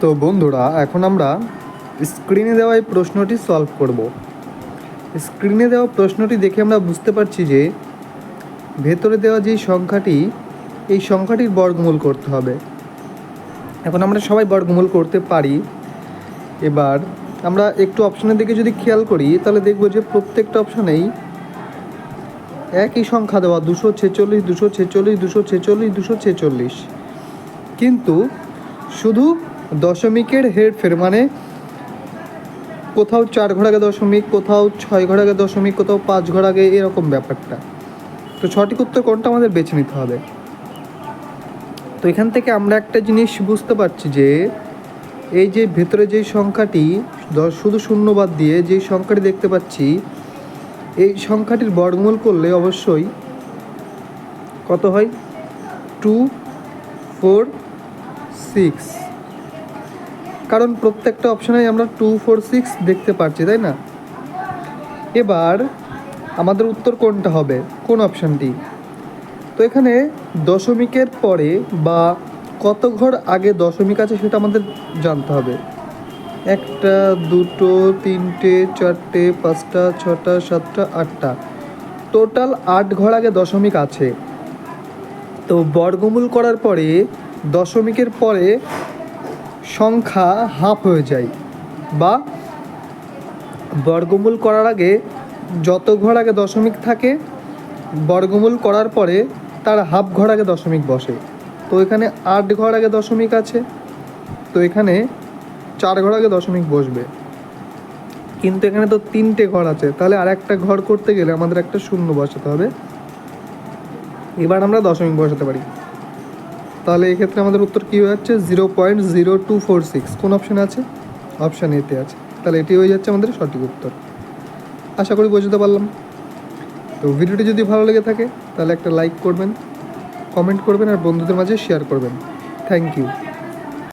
তো বন্ধুরা, এখন আমরা স্ক্রিনে দেওয়া এই প্রশ্নটি সলভ করব। স্ক্রিনে দেওয়া প্রশ্নটি দেখে আমরা বুঝতে পারছি যে, ভেতরে দেওয়া যেই সংখ্যাটি, এই সংখ্যাটির বর্গমূল করতে হবে। এখন আমরা সবাই বর্গমূল করতে পারি। এবার আমরা একটু অপশনের দিকে যদি খেয়াল করি, তাহলে দেখব যে প্রত্যেকটা অপশানেই একই সংখ্যা দেওয়া, দুশো ছেচল্লিশ দুশো ছেচল্লিশ দুশো ছেচল্লিশ দুশো ছেচল্লিশ। কিন্তু শুধু দশমিকের হেরফের মানে কোথাও চার আগে দশমিক, কোথাও ছয় ঘর আগে দশমিক, কোথাও পাঁচ আগে এরকম ব্যাপারটা। তো সঠিক উত্তর কোনটা আমাদের বেছে নিতে হবে। তো এখান থেকে আমরা একটা জিনিস বুঝতে পারছি যে, এই যে ভেতরে যেই সংখ্যাটি শুধু শূন্যবাদ দিয়ে যেই সংখ্যাটি দেখতে পাচ্ছি, এই সংখ্যাটির বর্গমূল করলে অবশ্যই কত হয়? Two, four, six. কারণ প্রত্যেকটা অপশানে আমরা টু ফোর সিক্স দেখতে পাচ্ছি তাই না? এবার আমাদের উত্তর কোনটা হবে? কোন অপশানটি তো এখানে দশমিকের পরে বা কত ঘর আগে দশমিক আছে সেটা আমাদের জানতে হবে। একটা, দুটো, তিনটে, চারটে, পাঁচটা, ছটা, সাতটা, আটটা। টোটাল আট ঘর আগে দশমিক আছে। তো বর্গমূল করার পরে দশমিকের পরে সংখ্যা হাফ হয়ে যায় বা বর্গমূল করার আগে যত ঘর আগে দশমিক থাকে, বর্গমূল করার পরে তার হাফ ঘর আগে দশমিক বসে। তো এখানে আট ঘর আগে দশমিক আছে, তো এখানে চার ঘর আগে দশমিক বসবে। কিন্তু এখানে তো তিনটে ঘর আছে, তাহলে আর একটা ঘর করতে গেলে আমাদের একটা শূন্য বসাতে হবে। এবার আমরা দশমিক বসাতে পারি। তাহলে এক্ষেত্রে আমাদের উত্তর কী হয়ে যাচ্ছে? Zero point zero two four six কোন অপশান আছে? অপশান এতে আছে। তাহলে এটি হয়ে যাচ্ছে আমাদের সঠিক উত্তর। আশা করি বোঝাতে পারলাম। তো ভিডিওটি যদি ভালো লেগে থাকে, তাহলে একটা লাইক করবেন কমেন্ট করবেন, আর বন্ধুদের মাঝে শেয়ার করবেন। Thank you